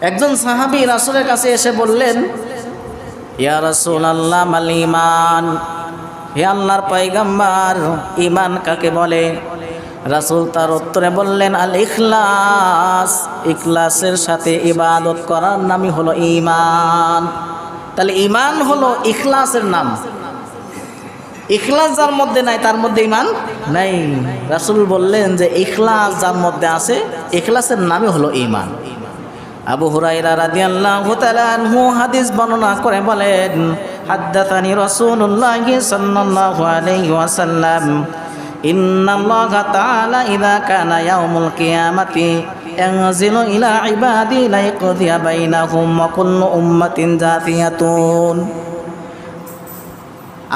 একজন সাহাবি রাসুলের কাছে এসে বললেন, ইয়া রাসুল আল্লাহ মাল ইমান হে আল্লাহর পয়গাম্বার ইমান কাকে বলে? রাসুল তার উত্তরে বললেন, আল ইখলাস। ইখলাসের সাথে ইবাদত করার নামই হলো ইমান তাহলে ইমান হলো ইখলাসের নাম। ইখলাস যার মধ্যে নাই, তার মধ্যে ইমান নাই। রাসুল বললেন যে, ইখলাস যার মধ্যে আছে, ইখলাসের নামই হলো ইমান আবু হুরাইরা রাদিয়াল্লাহু তাআলা আনহু হাদিস বর্ণনা করে বলেন হাদ্দাথানি রাসূলুল্লাহ সাল্লাল্লাহু আলাইহি ওয়াসাল্লাম, ইন্নাল্লাহা তাআলা ইযা কানা ইয়াউমুল কিয়ামাতি ইয়ানজিলু ইলা ইবাদি লাইকদিয়া বাইনাহুম ওয়া কুল্লু উম্মাতিন জাতিয়াতুন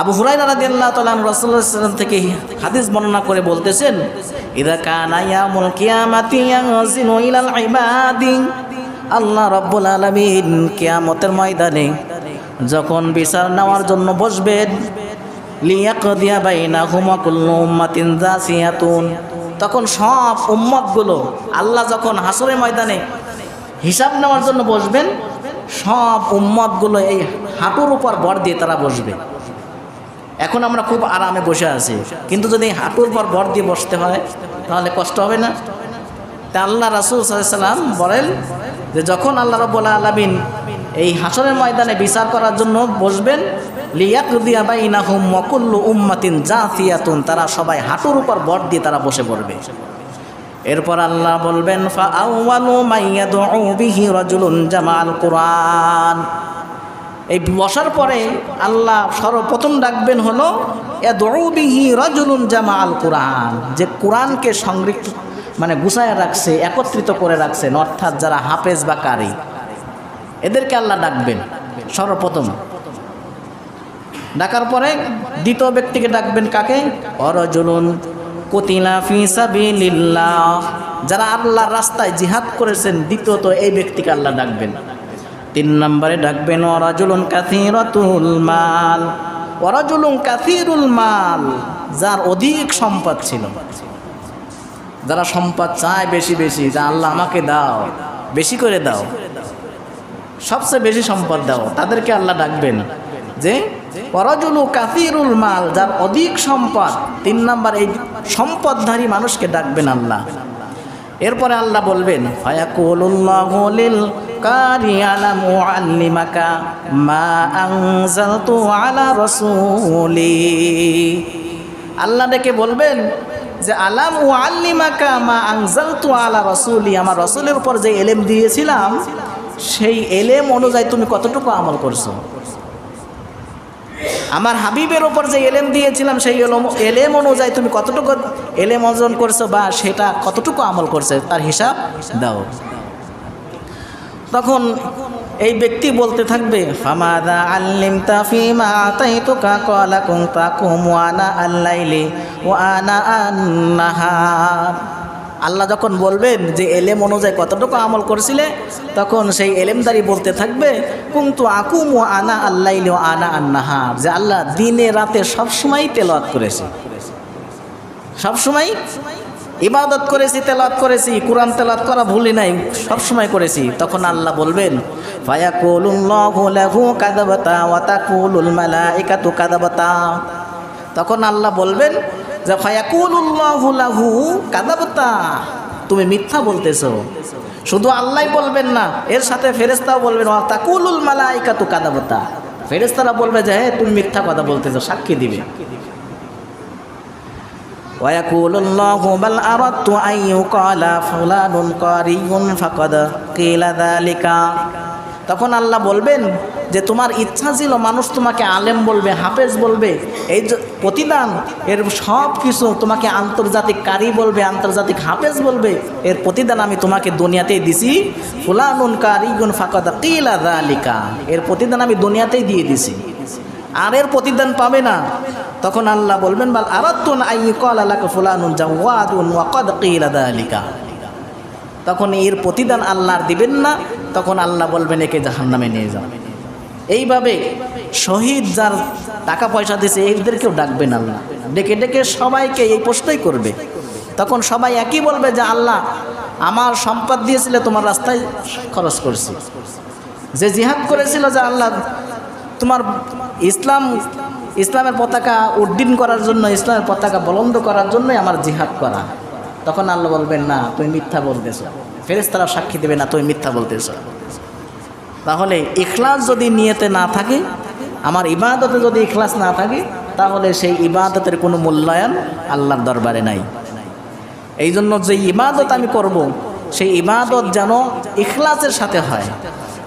আবু হুরাইরা রাদিয়াল্লাহু তাআলা রাসূলুল্লাহ সাল্লাল্লাহু থেকে হাদিস বর্ণনা করে বলতেছেন, ইযা কানা ইয়াউমুল কিয়ামাতি ইয়ানজিলু ইলাল ইবাদি আল্লাহ রব্বুল আলমিন কেয়ামতের ময়দানে যখন বিচার নেওয়ার জন্য বসবেন তখন সব উম্মতগুলো আল্লাহ যখন হাসরের ময়দানে হিসাব নেওয়ার জন্য বসবেন, সব উম্মতগুলো এই হাঁটুর উপর বর দিয়ে তারা বসবে। এখন আমরা খুব আরামে বসে আছি, কিন্তু যদি হাঁটুর পর বর দিয়ে বসতে হয়, তাহলে কষ্ট হবে না। তা আল্লাহ রাসুল সাল্লাম বলেন যে যখন আল্লাহ রব্বুল আলমিন এই হাসরের ময়দানে বিচার করার জন্য বসবেন, লিয়াকুদিয়া বাইনা হুম মকুল্লু উম্মাতিন জাতিয়াতুন তারা সবাই হাঁটুর উপর বট দিয়ে তারা বসে পড়বে। এরপর আল্লাহ বলবেন ফা জামাল কুরআন। এই বসার পরে আল্লাহ সর্বপ্রথম ডাকবেন হলো ইয়াদউ বিহি রাজুলুন জামাল কুরআন। যে কোরআনকে সংরক্ষিত মানে গুছায় রাখছে, একত্রিত করে রাখছেন অর্থাৎ যারা হাফেজ বা কারি, এদেরকে আল্লাহ ডাকবেন, সর্বপ্রথম। ডাকার পরে দ্বিতীয় ব্যক্তিকে ডাকবেন কাকে? অরজুলুন কতিলা যারা আল্লাহর রাস্তায় জিহাদ করেছেন, দ্বিতীয়ত এই ব্যক্তিকে আল্লাহ ডাকবেন। তিন নম্বরে ডাকবেন, অরাজুলুন কাথিরাতুল মাল। অরাজুলুন কাথিরুল মাল, যার অধিক সম্পদ ছিল। যারা সম্পদ চায় বেশি বেশি, যা আল্লাহ আমাকে দাও, বেশি করে দাও, সবচেয়ে বেশি সম্পদ দাও, তাদেরকে আল্লাহ ডাকবেন। যে পরজুলু কাফিরুল মাল, যার অধিক সম্পদ, তিন নাম্বার এই সম্পদধারী মানুষকে ডাকবেন আল্লাহ। এরপরে আল্লাহ বলবেন আল্লাহ ডেকে বলবেন যে আলাম ও আল্লিমাকা মা আংজালতু আলা রসুলি, আমার রসুলের উপর যে এলেম দিয়েছিলাম, সেই এলেম অনুযায়ী তুমি কতটুকু আমল করছ? আমার হাবিবের ওপর যে এলেম দিয়েছিলাম, সেই এলেম অনুযায়ী তুমি কতটুকু এলেম অর্জন করছ বা সেটা কতটুকু আমল করছে, তার হিসাব দাও। তখন এই ব্যক্তি বলতে থাকবে তাই তো কুং আল্লাইলি ওয়ানা আন্নাহার। আল্লাহ যখন বলবেন যে এলেম অনুযায়ী কতটুকু আমল করছিলে, তখন সেই এলেমদারি বলতে থাকবে, কুন্তু আকুম ও আনা আল্লাইলি ও আনা আন্নাহার। যে আল্লাহ দিনে রাতে সবসময় তেলাওয়াত করেছে। সবসময় ইবাদত করেছি তেলাত করেছি, কোরআন তেলাত করা ভুলি নাই, সবসময় করেছি। তখন আল্লাহ বলবেন তখন আল্লাহ বলবেন যে তুমি মিথ্যা বলতেছো। শুধু আল্লাহ বলবেন না, এর সাথে ফেরেস্তাও বলবেন তাকুলুল মালাইকা তু কাদাবতা ফেরেস্তারা বলবে যে হ্যাঁ তুমি মিথ্যা কথা বলতেছো, সাক্ষী দিবে। ويقول الله بل أردت أن يقال فلان قاري فقد قيل ذلك তখন আল্লাহ বলবেন যে তোমার ইচ্ছা ছিল মানুষ তোমাকে আলেম বলবে হাফেজ বলবে এই যে প্রতিদান এর সব কিছু তোমাকে আন্তর্জাতিক কারি বলবে আন্তর্জাতিক হাফেজ বলবে এর প্রতিদান আমি তোমাকে দুনিয়াতেই দিছি ফুলানুন কারিগুন ফাঁকা কিলা দালিকা এর প্রতিদান আমি দুনিয়াতেই দিয়ে দিছি আর এর প্রতিদান পাবে না। তখন আল্লাহ বলবেন, বাল আরাতুন আই কল আল্লাহ ফুলানুন জাওয়াদুন ওয়াকাদ কিলা দালিকা। তখন এর প্রতিদান আল্লাহর দিবেন না। তখন আল্লাহ বলবেন, একে জাহান্নামে নিয়ে যাও। এইভাবে শহীদ যার টাকা পয়সা দিয়েছে এদেরকেও ডাকবেন আল্লাহ। ডেকে ডেকে সবাইকে এই প্রশ্নই করবে। তখন সবাই একই বলবে যে, আল্লাহ, আমার সম্পদ দিয়েছিলে, তোমার রাস্তায় খরচ করছি। যে জিহাদ করেছিল যে, আল্লাহ তোমার ইসলাম, ইসলামের পতাকা উড্ডীন করার জন্য, ইসলামের পতাকা বলন্দ করার জন্যই আমার জিহাদ করা। তখন আল্লাহ বলবেন, না, তুমি মিথ্যা বলতেছ। ফেরেস্তারা সাক্ষী দেবে, না, তুমি মিথ্যা বলতেছ। তাহলে ইখলাস যদি নিয়েতে না থাকে, আমার ইবাদতে যদি ইখলাস না থাকে, তাহলে সেই ইবাদতের কোনো মূল্যায়ন আল্লাহর দরবারে নাই। এই জন্য যে ইবাদত আমি করব, সেই ইবাদত যেন ইখলাসের সাথে হয়।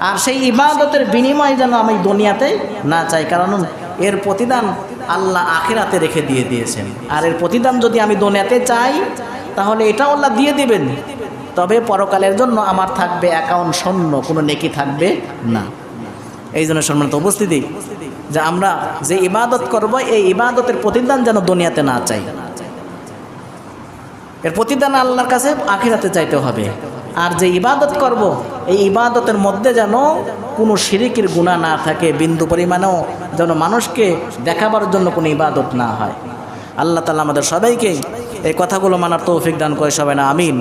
আর সেই ইবাদতের বিনিময় যেন আমি দুনিয়াতে না চাই কারণ এর প্রতিদান আল্লাহ আখেরাতে রেখে দিয়ে দিয়েছেন। আর এর প্রতিদান যদি আমি দুনিয়াতে চাই, তাহলে এটাও আল্লাহ দিয়ে দিবেন। তবে পরকালের জন্য আমার থাকবে অ্যাকাউন্ট শূন্য, কোনো নেকি থাকবে না। এই জন্য সম্মানিত উপস্থিতি, যে আমরা যে ইবাদত করব, এই ইবাদতের প্রতিদান যেন দুনিয়াতে না চাই। এর প্রতিদান আল্লাহর কাছে আখিরাতে চাইতে হবে। আর যে ইবাদত করব, এই ইবাদতের মধ্যে যেন কোনো শিরিকের গুণা না থাকে, বিন্দু পরিমাণেও যেন মানুষকে দেখাবার জন্য কোনো ইবাদত না হয়। আল্লাহ তালা আমাদের সবাইকে এই কথাগুলো মানার তৌফিক দান করে সবাই না, আমিন।